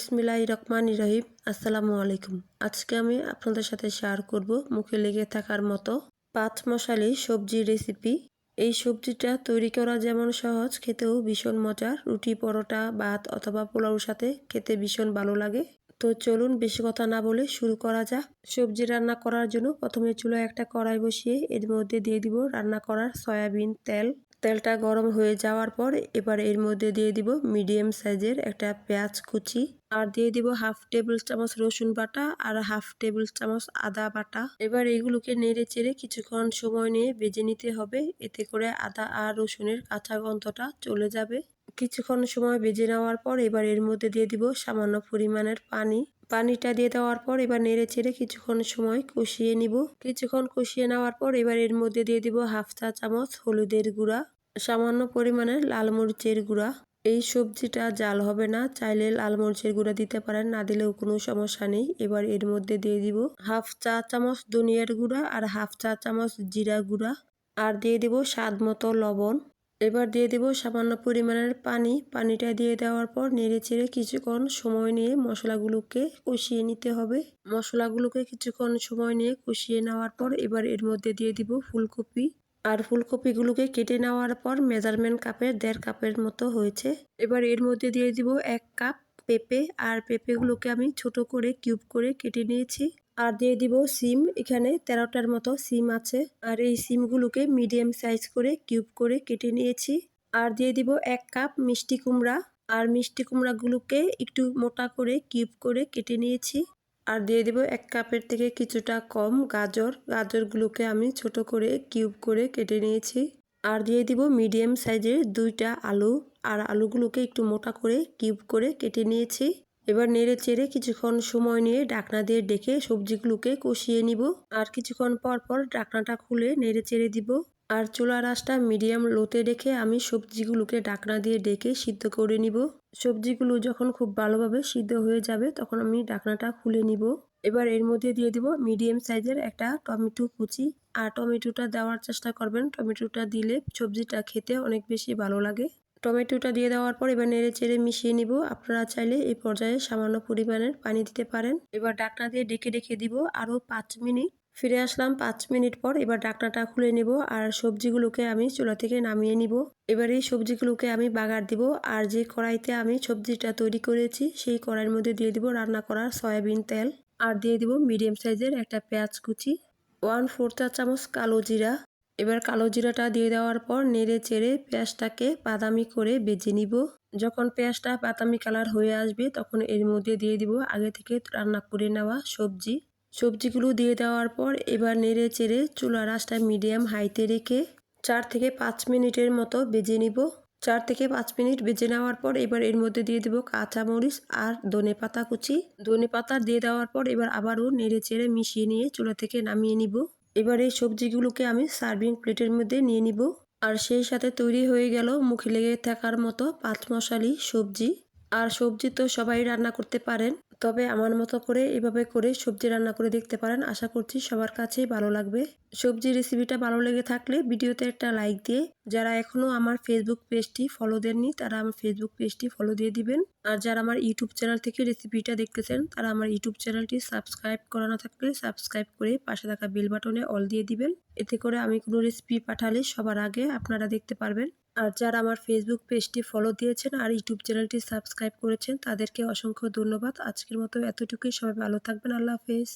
বিসমিল্লাহ রহমান রহিম, আসসালামু আলাইকুম। আজকে আমি আপনাদের সাথে শেয়ার করব মুখে লেগে থাকার মতো পাঁচ মশালি সবজি রেসিপি এই সবজিটা তৈরি করা যেমন সহজ, খেতেও ভীষণ মজার। রুটি, পরোটা, ভাত অথবা পোলাওর সাথে খেতে ভীষণ ভালো লাগে। তো চলুন বেশি কথা না বলে শুরু করা যাক। সবজি রান্না করার জন্য প্রথমে চুলায় একটা কড়াই বসিয়ে এর মধ্যে দিয়ে দিব রান্না করার সয়াবিন, তেল তেলটা গরম হয়ে যাওয়ার পর এবার এর মধ্যে দিয়ে দিব মিডিয়াম সাইজের একটা পেঁয়াজ কুচি। আর দিয়ে দিব হাফ টেবিল চামচ রসুন বাটা আর হাফ টেবিল চামচ আদা বাটা। এবার এইগুলোকে নেড়ে চেড়ে কিছুক্ষণ সময় নিয়ে বেজে নিতে হবে। এতে করে আদা আর রসুনের কাঁচা গন্ধটা চলে যাবে। কিছুক্ষণ সময় বেজে নেওয়ার পর এবার এর মধ্যে দিয়ে দিব সামান্য পরিমাণের পানি। পানিটা দিয়ে দেওয়ার পর এবার নেড়ে চেড়ে কিছুক্ষণ সময় কষিয়ে নিব। কিছুক্ষণ কষিয়ে নেওয়ার পর এবার এর মধ্যে দিয়ে দিব হাফ চা চামচ হলুদের গুঁড়া, সামান্য পরিমাণে লাল মরিচের গুঁড়া। এই সবজিটা জাল হবে না, চাইলে লাল মরিচের গুঁড়া দিতে পারেন, না দিলেও কোনো সমস্যা নেই। এবার এর মধ্যে দিয়ে দিব হাফ চা চামচ ধনিয়ার গুঁড়া আর হাফ চা চামচ জিরা গুঁড়া। আর দিয়ে দিব স্বাদ মতো লবণ। এবার দিয়ে দেব সামান্য পরিমাণের পানি। পানিটা দিয়ে দেওয়ার পর নেড়ে চেড়ে কিছুক্ষণ সময় নিয়ে মশলাগুলোকে কষিয়ে নিতে হবে। মশলাগুলোকে কিছুক্ষণ সময় নিয়ে কষিয়ে নেওয়ার পর এবার এর মধ্যে দিয়ে দিব ফুলকপি। আর ফুলকপিগুলোকে কেটে নেওয়ার পর মেজারমেন্ট কাপের দেড় কাপের মতো হয়েছে। এবার এর মধ্যে দিয়ে দিব এক কাপ পেঁপে। আর পেঁপেগুলোকে আমি ছোট করে কিউব করে কেটে নিয়েছি। আর দিয়ে দিব সিম। এখানে তেরোটার মতো সিম আছে। আর এই সিমগুলোকে মিডিয়াম সাইজ করে, কিউব করে কেটে নিয়েছি। আর দিয়ে দিব এক কাপ মিষ্টি কুমড়া। আর মিষ্টি কুমড়াগুলোকে একটু মোটা করে, কিউব করে কেটে নিয়েছি। আর দিয়ে দিব এক কাপের থেকে কিছুটা কম গাজর। গাজরগুলোকে আমি ছোট করে, কিউব করে কেটে নিয়েছি। আর দিয়ে দিব মিডিয়াম সাইজের দুইটা আলু। আর আলুগুলোকে একটু মোটা করে, কিউব করে কেটে নিয়েছি। এবার নেড়ে চেড়ে কিছুক্ষণ সময় নিয়ে ডাকনা দিয়ে ডেকে সবজিগুলোকে কষিয়ে নিব আর কিছুক্ষণ পর পর ডাকনাটা খুলে নেড়ে চেড়ে দিব। আর চুলা রাসটা মিডিয়াম লোতে রেখে আমি সবজিগুলোকে ডাকনা দিয়ে ডেকে সিদ্ধ করে নিব। সবজিগুলো যখন খুব ভালোভাবে সিদ্ধ হয়ে যাবে তখন আমি ডাকনাটা খুলে নিব। এবার এর মধ্যে দিয়ে দিব মিডিয়াম সাইজের একটা টমেটো কুচি। আর টমেটোটা দেওয়ার চেষ্টা করবেন। টমেটোটা দিলে সবজিটা খেতে অনেক বেশি ভালো লাগে। টমেটোটা দিয়ে দেওয়ার পর এবার নেড়ে চেড়ে মিশিয়ে নিব। আপনারা চাইলে এই পর্যায়ে সামান্য পরিমাণের পানি দিতে পারেন। এবার ডাকনা দিয়ে ডেকে ডেকে দিব আরও পাঁচ মিনিট। ফিরে আসলাম পাঁচ মিনিট পর এবার ডাকনাটা খুলে নেব আর সবজিগুলোকে আমি চুলা থেকে নামিয়ে নিব। এবার এই সবজিগুলোকে আমি বাগার দিব আর যে কড়াইতে আমি সবজিটা তৈরি করেছি সেই কড়াইয়ের মধ্যে দিয়ে দিব রান্না করার সয়াবিন তেল। আর দিয়ে দিব মিডিয়াম সাইজের একটা পেঁয়াজ কুচি। ওয়ান ফোর চা চামচ কালো জিরা। এবার কালো জিরাটা দিয়ে দেওয়ার পর নেড়ে চেড়ে পেঁয়াজটাকে বাদামি করে বেজে নিব। যখন পেঁয়াজটা বাদামি কালার হয়ে আসবে, তখন এর মধ্যে দিয়ে দিব আগে থেকে রান্না করে নেওয়া সবজি। সবজিগুলো দিয়ে দেওয়ার পর এবার নেড়ে চেড়ে চুলা রাসটা মিডিয়াম হাইতে রেখে চার থেকে পাঁচ মিনিটের মতো বেজে নিব। চার থেকে পাঁচ মিনিট বেজে নেওয়ার পর এবার এর মধ্যে দিয়ে দেবো কাঁচামরিচ আর ধনে পাতা কুচি। ধনে পাতা দিয়ে দেওয়ার পর এবার আবারও নেড়ে চেড়ে মিশিয়ে নিয়ে চুলা থেকে নামিয়ে নিব। এবার এই সবজিগুলোকে আমি সার্ভিং প্লেটের মধ্যে নিয়ে নিব। আর সেই সাথে তৈরি হয়ে গেল মুখে লেগে থাকার মতো পাঁচ মশালি সবজি। আর সবজি তো সবাই রান্না করতে পারেন। তবে আমার মতো করে এভাবে করে সবজি রান্না করে দেখতে পারেন। আশা করছি সবার কাছেই ভালো লাগবে। সবজি রেসিপিটা ভালো লেগে থাকলে ভিডিওতে একটা লাইক দিয়ে যারা এখনও আমার ফেসবুক পেজটি ফলো দেননি, তারা আমার ফেসবুক পেজটি ফলো দিয়ে দিবেন। আর যারা আমার ইউটিউব চ্যানেল থেকে রেসিপিটা দেখতেছেন, তারা আমার ইউটিউব চ্যানেলটি সাবস্ক্রাইব করা না থাকলে সাবস্ক্রাইব করে পাশে থাকা বেল বাটনে অল দিয়ে দিবেন। এতে করে আমি কোনো রেসিপি পাঠালে সবার আগে আপনারা দেখতে পারবেন। আর যারা আমার ফেসবুক পেজটি ফলো দিয়েছেন আর ইউটিউব চ্যানেলটি সাবস্ক্রাইব করেছেন, তাদেরকে অসংখ্য ধন্যবাদ। আজকের মতো এতটুকুই। সবাই ভালো থাকবেন। আল্লাহ হাফেজ।